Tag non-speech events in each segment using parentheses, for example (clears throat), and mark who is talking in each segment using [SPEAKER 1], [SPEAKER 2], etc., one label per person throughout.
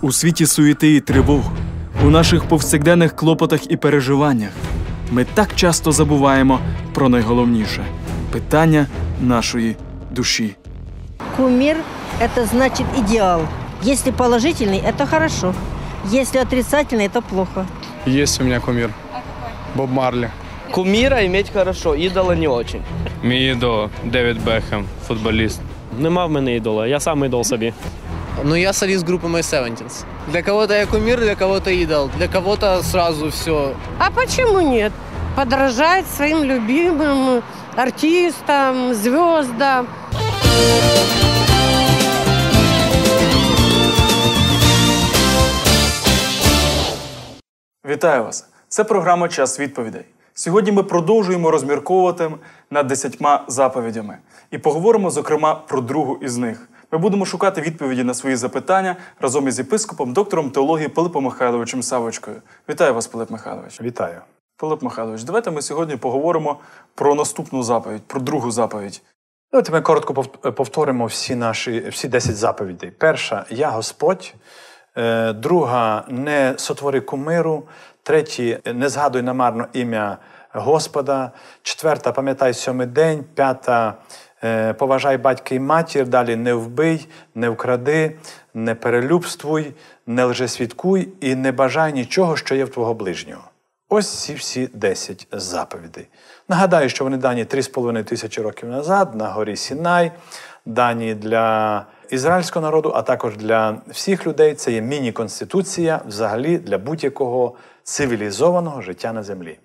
[SPEAKER 1] У світі суєти і тривог, у наших повсякденних клопотах і переживаннях ми так часто забуваємо про найголовніше питання нашої душі.
[SPEAKER 2] Кумир – это значит идеал. Если положительный – это хорошо. Если отрицательный – это плохо.
[SPEAKER 3] Есть у меня кумир. Боб Марли.
[SPEAKER 4] Куміра іметь хорошо, ідола не очень.
[SPEAKER 5] Мій ідол Девід Бекхем, футболіст.
[SPEAKER 6] Нема в мене ідола, я сам ідол собі.
[SPEAKER 7] Ну, я солист группы My Seventeens. Для кого-то я кумир, для кого-то идол, для кого-то сразу все.
[SPEAKER 8] А почему нет? Подражать своим любимым артистам, звездам.
[SPEAKER 1] Вітаю вас! Це програма Час відповідей. Сьогодні ми продовжуємо розмірковувати над десятьма заповідями і поговоримо, зокрема, про другу із них. Ми будемо шукати відповіді на свої запитання разом із єпископом, доктором теології Пилипом Михайловичем Савочкою. Вітаю вас, Пилип Михайлович.
[SPEAKER 9] Вітаю.
[SPEAKER 1] Пилип Михайлович, давайте ми сьогодні поговоримо про наступну заповідь, про другу заповідь.
[SPEAKER 9] Давайте ми коротко пов- повторимо всі наші всі 10 заповідей. Перша я Господь. Е, Друга не сотвори кумиру. Третє не згадуй намарно ім'я Господа. Четверта пам'ятай сьомий день. П'ята поважай батька і матір. Далі не вбий, не вкради, не перелюбствуй, не лжесвідкуй і не бажай нічого, що є в твого ближнього. Ось ці всі 10 заповідей. Нагадаю, що вони дані 3,5 тисячі років назад на горі Сінай, дані для ізраїльського народу, а також для всіх людей. Це є міні-конституція взагалі для будь-якого цивілізованого життя на землі.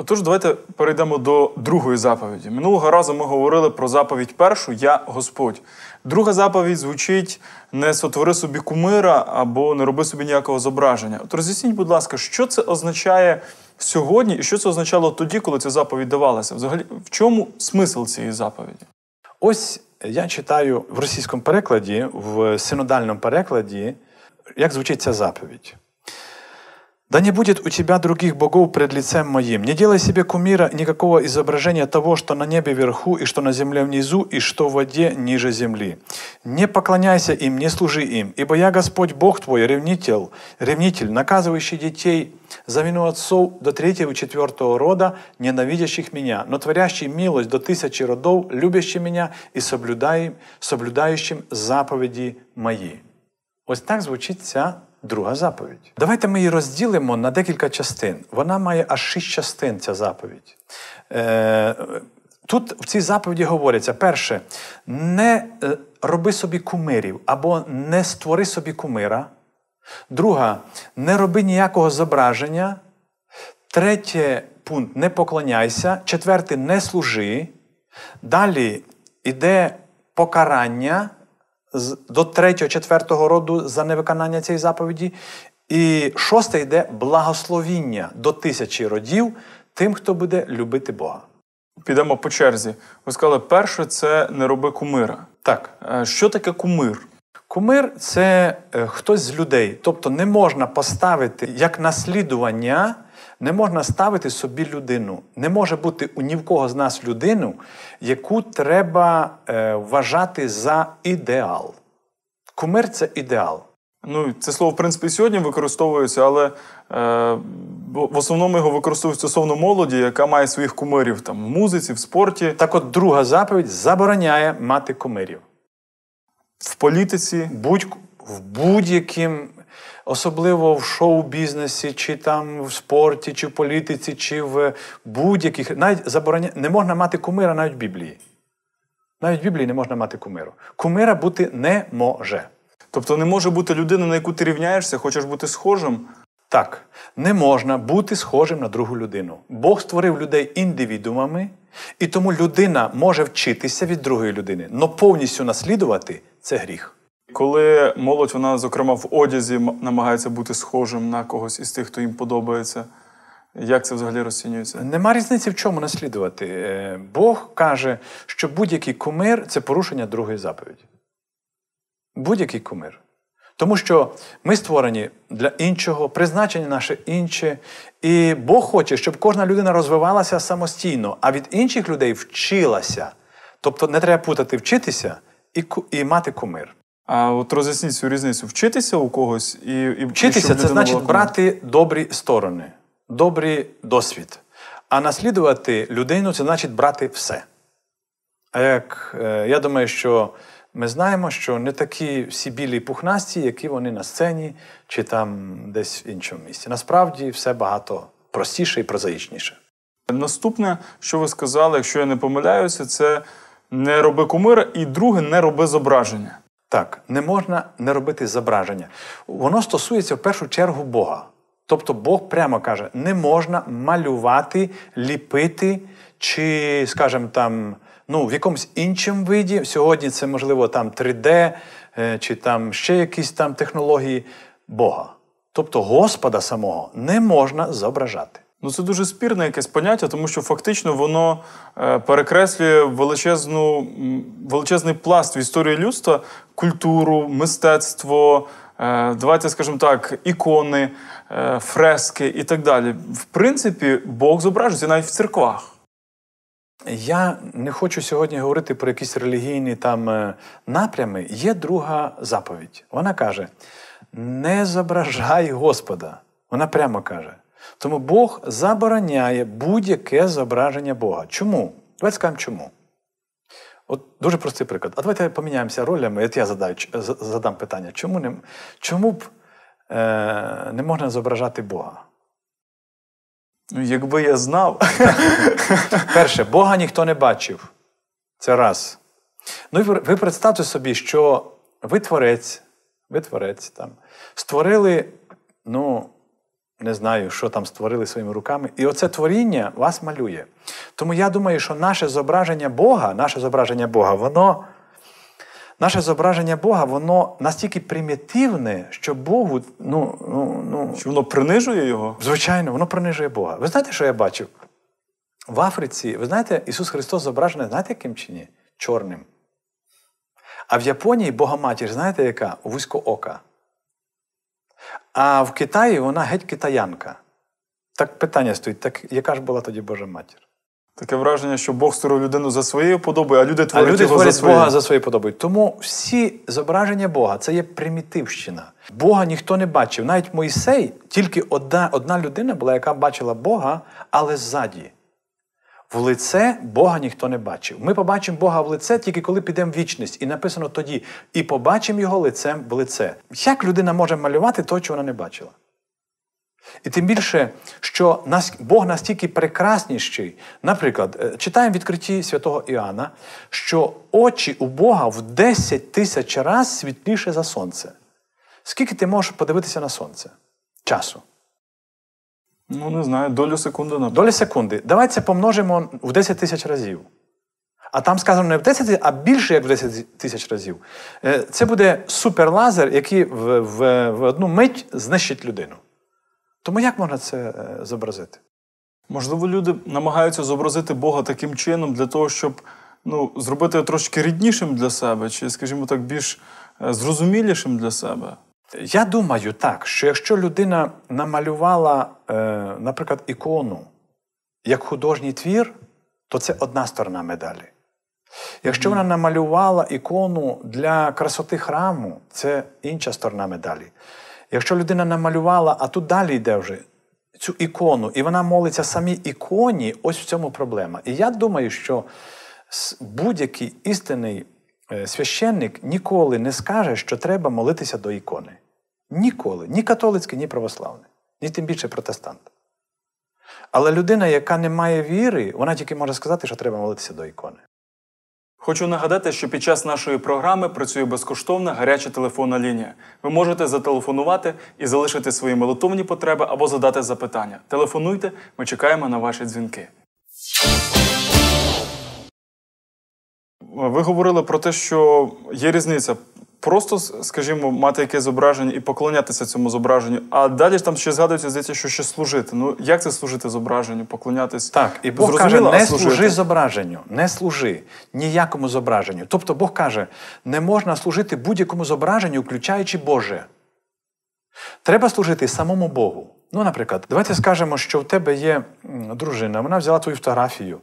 [SPEAKER 1] Отож, давайте перейдемо до другої заповіді. Минулого разу ми говорили про заповідь першу Я Господь. Друга заповідь звучить не сотвори собі кумира або не роби собі ніякого зображення. От роз'ясніть, будь ласка, що це означає сьогодні і що це означало тоді, коли ця заповідь давалася? Взагалі, в чому смисл цієї заповіді?
[SPEAKER 9] Ось я читаю в російському перекладі, в синодальному перекладі, як звучить ця заповідь. Да не будет у тебя других богов пред лицем моим. Не делай себе кумира, никакого изображения того, что на небе вверху, и что на земле внизу, и что в воде ниже земли. Не поклоняйся им, не служи им, ибо я Господь Бог твой, ревнитель, ревнитель, наказывающий детей за вину отцов до третьего и четвертого рода, ненавидящих меня, но творящий милость до тысячи родов, любящий меня и соблюдаем, соблюдающим заповеди мої. Ось так звучить ця друга заповідь. Давайте ми її розділимо на декілька частин. Вона має аж шість частин, ця заповідь. Е, тут в цій заповіді говориться: перше, не е, роби собі кумирів або не створи собі кумира. Друга, не роби ніякого зображення. Третє пункт не поклоняйся. Четвертий не служи. Далі йде покарання до третього, четвертого роду за невиконання цієї заповіді. І шосте йде благословіння до тисячі родів тим, хто буде любити Бога.
[SPEAKER 1] Підемо по черзі. Ви сказали, перше це не роби кумира.
[SPEAKER 9] Так,
[SPEAKER 1] Е, Що таке кумир?
[SPEAKER 9] кумир це е, хтось з людей. Тобто не можна поставити як наслідування, не можна ставити собі людину. Не може бути у ні в кого з нас людину, яку треба е, вважати за ідеал. Кумир це ідеал.
[SPEAKER 1] Ну, це слово, в принципі, сьогодні використовується, але е, в основному його використовують стосовно молоді, яка має своїх кумирів там, в музиці, в спорті,
[SPEAKER 9] Так от друга заповідь забороняє мати кумирів.
[SPEAKER 1] в політиці.
[SPEAKER 9] Будь, в будь-яким, особливо в шоу-бізнесі, чи там в спорті, чи в політиці, чи в будь-яких. Навіть забороня... не можна мати кумира навіть в Біблії. Навіть в Біблії не можна мати кумиру. Кумира бути не може.
[SPEAKER 1] Тобто не може бути людина, на яку ти рівняєшся, хочеш бути схожим.
[SPEAKER 9] Так, не можна бути схожим на другу людину. Бог створив людей індивідуумами, і тому людина може вчитися від другої людини, але повністю наслідувати це гріх.
[SPEAKER 1] Коли молодь, вона, зокрема, в одязі намагається бути схожим на когось із тих, хто їм подобається. Як це взагалі розцінюється?
[SPEAKER 9] Нема різниці в чому наслідувати. Е, Бог каже, що будь-який кумир це порушення другої заповіді. Будь-який кумир. Тому що ми створені для іншого, призначення наше інше. І Бог хоче, щоб кожна людина розвивалася самостійно, а від інших людей вчилася. Тобто не треба путати вчитися і, і мати кумир.
[SPEAKER 1] А от роз'ясніть цю різницю. Вчитися у когось і, і
[SPEAKER 9] Вчитися це значить
[SPEAKER 1] була
[SPEAKER 9] брати добрі сторони, добрий досвід. А наслідувати людину це значить брати все. А як е, я думаю, що ми знаємо, що не такі всі білі пухнасті, які вони на сцені чи там десь в іншому місці. Насправді все багато простіше і прозаїчніше.
[SPEAKER 1] Наступне, що ви сказали, якщо я не помиляюся, це не роби кумира, і друге не роби зображення.
[SPEAKER 9] Так, не можна не робити зображення. Воно стосується в першу чергу Бога. Тобто Бог прямо каже: не можна малювати, ліпити, чи, скажімо, там, ну, в якомусь іншому виді. Сьогодні це, можливо, там 3D, е, чи там ще якісь там технології Бога. Тобто Господа самого не можна зображати.
[SPEAKER 1] Ну, це дуже спірне якесь поняття, тому що фактично воно е, перекреслює величезну, величезний пласт в історії людства, культуру, мистецтво, е, давайте скажемо так, ікони, е, фрески і так далі. В принципі, Бог зображується навіть в церквах.
[SPEAKER 9] Я не хочу сьогодні говорити про якісь релігійні там напрями. Є друга заповідь. Вона каже: не зображай Господа. Вона прямо каже. Тому Бог забороняє будь-яке зображення Бога. Чому? Давайте скажемо чому. От дуже простий приклад. А давайте поміняємося ролями. От я задаю, задам питання. Чому не, чому б е, не можна зображати Бога?
[SPEAKER 1] Ну, якби я знав, (laughs)
[SPEAKER 9] Перше, Бога ніхто не бачив. Це раз. Ну і ви представте собі, що ви творець, ви творець там, створили, ну, не знаю, що там створили своїми руками, і оце творіння вас малює. Тому я думаю, що наше зображення Бога, наше зображення Бога, воно. Наше зображення Бога, воно настільки примітивне, що Богу, ну, ну, ну,
[SPEAKER 1] що воно принижує його.
[SPEAKER 9] Звичайно, воно принижує Бога. Ви знаєте, що я бачив? В Африці, ви знаєте, Ісус Христос зображений, знаєте, яким чи ні? Чорним. А в Японії Богоматір, знаєте, яка? Вузькоока. А в Китаї вона геть китаянка. Так питання стоїть, так яка ж була тоді Божа матір?
[SPEAKER 1] Таке враження, що Бог створив людину за своєю подобою, а люди
[SPEAKER 9] А
[SPEAKER 1] творять
[SPEAKER 9] люди
[SPEAKER 1] його
[SPEAKER 9] творять
[SPEAKER 1] за.
[SPEAKER 9] Бога за своєю подобою. Тому всі зображення Бога це є примітивщина. Бога ніхто не бачив. Навіть Мойсей, тільки одна, одна людина була, яка бачила Бога, але ззаді. В лице Бога ніхто не бачив. Ми побачимо Бога в лице тільки коли підемо в вічність. І написано тоді: і побачимо його лицем в лице. Як людина може малювати того, чого вона не бачила? І тим більше, що Бог настільки прекрасніший. Наприклад, е, читаємо відкритті святого Іоанна, що очі у Бога в 10 тисяч разів світліше за сонце. Скільки ти можеш подивитися на сонце? Часу.
[SPEAKER 1] Ну, не знаю, долю секунди на
[SPEAKER 9] Долі секунди. Давай це помножимо в 10 тисяч разів. А там сказано не в 10 тисяч, а більше як в 10 тисяч разів. Е, Це буде суперлазер, який в, в, в одну мить знищить людину. Тому як можна це е, зобразити?
[SPEAKER 1] Можливо, люди намагаються зобразити Бога таким чином для того, щоб ну, зробити його трошки ріднішим для себе, чи, скажімо так, більш е, зрозумілішим для себе.
[SPEAKER 9] Я думаю так, що якщо людина намалювала, е, наприклад, ікону як художній твір, то це одна сторона медалі. Якщо вона намалювала ікону для красоти храму, це інша сторона медалі. Якщо людина намалювала, а тут далі йде вже цю ікону, і вона молиться самій іконі, ось в цьому проблема. І я думаю, що будь-який істинний священник ніколи не скаже, що треба молитися до ікони. Ніколи. Ні католицький, ні православний, ні тим більше протестант. Але людина, яка не має віри, вона тільки може сказати, що треба молитися до ікони.
[SPEAKER 1] Хочу нагадати, що під час нашої програми працює безкоштовна гаряча телефонна лінія. Ви можете зателефонувати і залишити свої молитовні потреби або задати запитання. Телефонуйте, ми чекаємо на ваші дзвінки. Ви говорили про те, що є різниця. Просто, скажімо, мати якесь зображення і поклонятися цьому зображенню. А далі ж там ще згадується, здається, що ще служити. Ну як це служити зображенню, поклонятися?
[SPEAKER 9] Так, і Бог
[SPEAKER 1] Зрозуміло,
[SPEAKER 9] каже, не
[SPEAKER 1] служити?
[SPEAKER 9] служи зображенню, не служи ніякому зображенню. Тобто Бог каже, не можна служити будь-якому зображенню, включаючи Боже. Треба служити самому Богу. Ну, наприклад, давайте скажемо, що в тебе є дружина, вона взяла твою фотографію,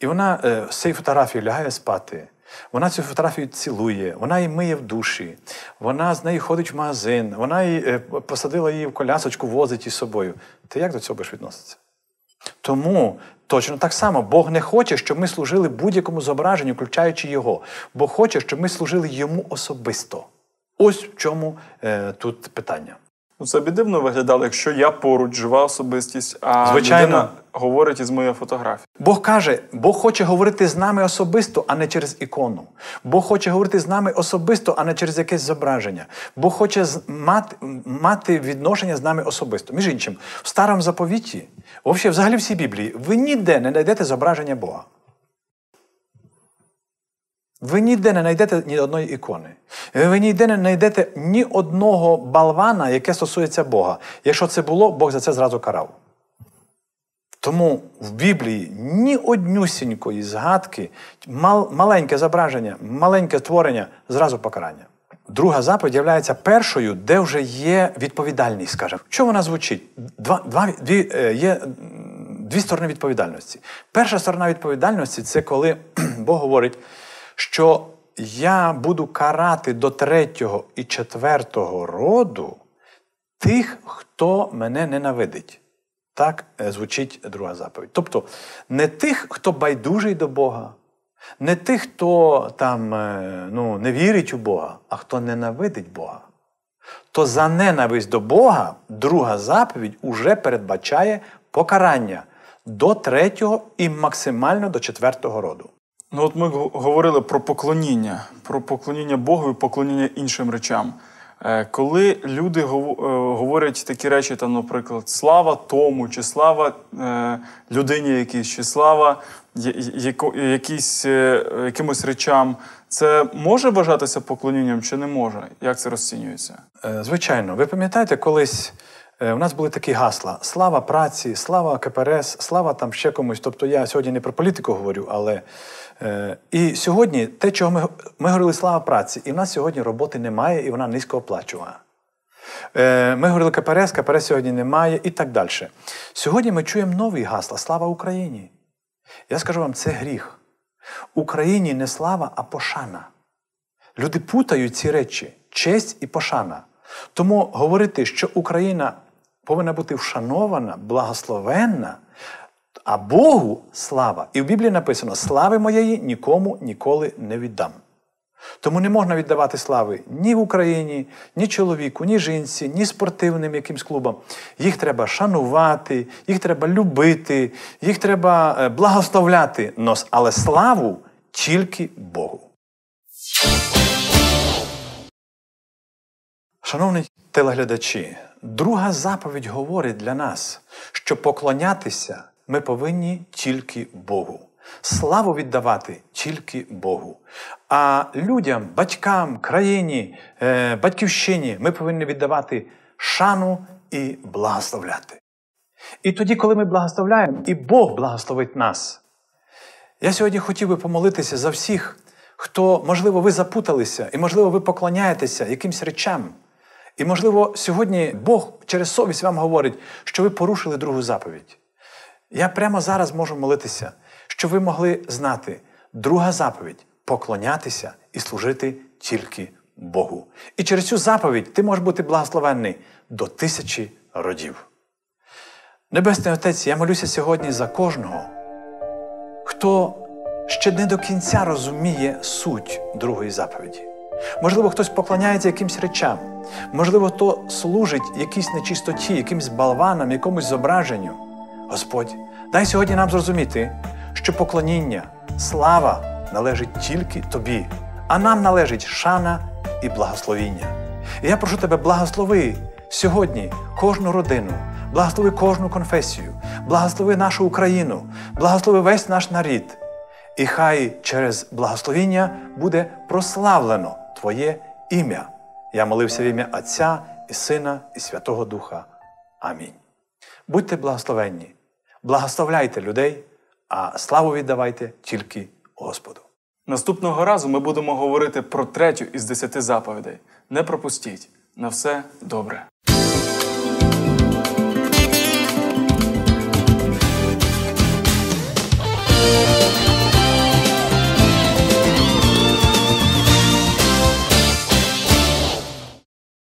[SPEAKER 9] і вона е, з цією фотографією лягає спати. Вона цю фотографію цілує, вона її миє в душі, вона з нею ходить в магазин, вона її, е, посадила її в колясочку, возить із собою. Ти як до цього будеш відноситися? Тому точно так само Бог не хоче, щоб ми служили будь-якому зображенню, включаючи його. Бог хоче, щоб ми служили йому особисто. Ось в чому е, тут питання.
[SPEAKER 1] Ну, це б дивно виглядало, якщо я поруч, жива особистість, а
[SPEAKER 9] Звичайно.
[SPEAKER 1] людина говорить із моєї фотографії.
[SPEAKER 9] Бог каже, Бог хоче говорити з нами особисто, а не через ікону. Бог хоче говорити з нами особисто, а не через якесь зображення. Бог хоче мати, мати відношення з нами особисто. Між іншим, в старому заповіті, взагалі, взагалі всій Біблії, ви ніде не знайдете зображення Бога. Ви ніде не знайдете ні одної ікони. Ви ніде не знайдете ні одного балвана, яке стосується Бога. Якщо це було, Бог за це зразу карав. Тому в Біблії ні однюсінької згадки, мал, маленьке зображення, маленьке творення, зразу покарання. Друга заповідь є першою, де вже є відповідальність, скажімо. Що вона звучить? Два, два, дві, е, є дві сторони відповідальності. Перша сторона відповідальності це коли (clears throat) Бог говорить, що я буду карати до третього і четвертого роду тих, хто мене ненавидить. Так е, звучить друга заповідь. Тобто не тих, хто байдужий до Бога, не тих, хто там е, ну, не вірить у Бога, а хто ненавидить Бога. То за ненависть до Бога друга заповідь уже передбачає покарання до третього і максимально до четвертого роду.
[SPEAKER 1] Ну, от ми говорили про поклоніння, про поклоніння Богу і поклоніння іншим речам. Е, Коли люди е, говорять такі речі, там, наприклад, слава тому, чи слава е, людині якійсь, чи слава я- яко- якійсь, е, якимось речам, це може вважатися поклонінням чи не може? Як це розцінюється?
[SPEAKER 9] Звичайно, ви пам'ятаєте, колись у нас були такі гасла: слава праці, слава КПРС, слава там ще комусь. Тобто я сьогодні не про політику говорю, але і сьогодні те, чого ми, ми говорили слава праці, і в нас сьогодні роботи немає, і вона низько оплачувана. Е, Ми говорили КПРС, КПРС сьогодні немає і так далі. Сьогодні ми чуємо нові гасла Слава Україні. Я скажу вам, це гріх. Україні не слава, а пошана. Люди путають ці речі честь і пошана. Тому говорити, що Україна повинна бути вшанована, благословенна, а Богу слава. І в Біблії написано: слави моєї нікому ніколи не віддам. Тому не можна віддавати слави ні в Україні, ні чоловіку, ні жінці, ні спортивним якимсь клубам. Їх треба шанувати, їх треба любити, їх треба е, благословляти, але славу тільки Богу. Шановні телеглядачі, друга заповідь говорить для нас, що поклонятися ми повинні тільки Богу. Славу віддавати тільки Богу. А людям, батькам, країні, е, батьківщині ми повинні віддавати шану і благословляти. І тоді, коли ми благословляємо, і Бог благословить нас. Я сьогодні хотів би помолитися за всіх, хто, можливо, ви запуталися, і, можливо, ви поклоняєтеся якимсь речам. І, можливо, сьогодні Бог через совість вам говорить, що ви порушили другу заповідь. Я прямо зараз можу молитися, щоб ви могли знати, друга заповідь поклонятися і служити тільки Богу. І через цю заповідь ти можеш бути благословенний до тисячі родів. Небесний Отець, я молюся сьогодні за кожного, хто ще не до кінця розуміє суть другої заповіді. Можливо, хтось поклоняється якимсь речам, можливо, хто служить якійсь нечистоті, якимсь балванам, якомусь зображенню. Господь, дай сьогодні нам зрозуміти, що поклоніння, слава належить тільки тобі, а нам належить шана і благословіння. І я прошу тебе, благослови сьогодні кожну родину, благослови кожну конфесію, благослови нашу Україну, благослови весь наш нарід. І хай через благословіння буде прославлено Твоє ім'я. Я молився в ім'я Отця і Сина, і Святого Духа. Амінь. Будьте благословенні, благословляйте людей, а славу віддавайте тільки Господу.
[SPEAKER 1] Наступного разу ми будемо говорити про третю із десяти заповідей. Не пропустіть. На все добре.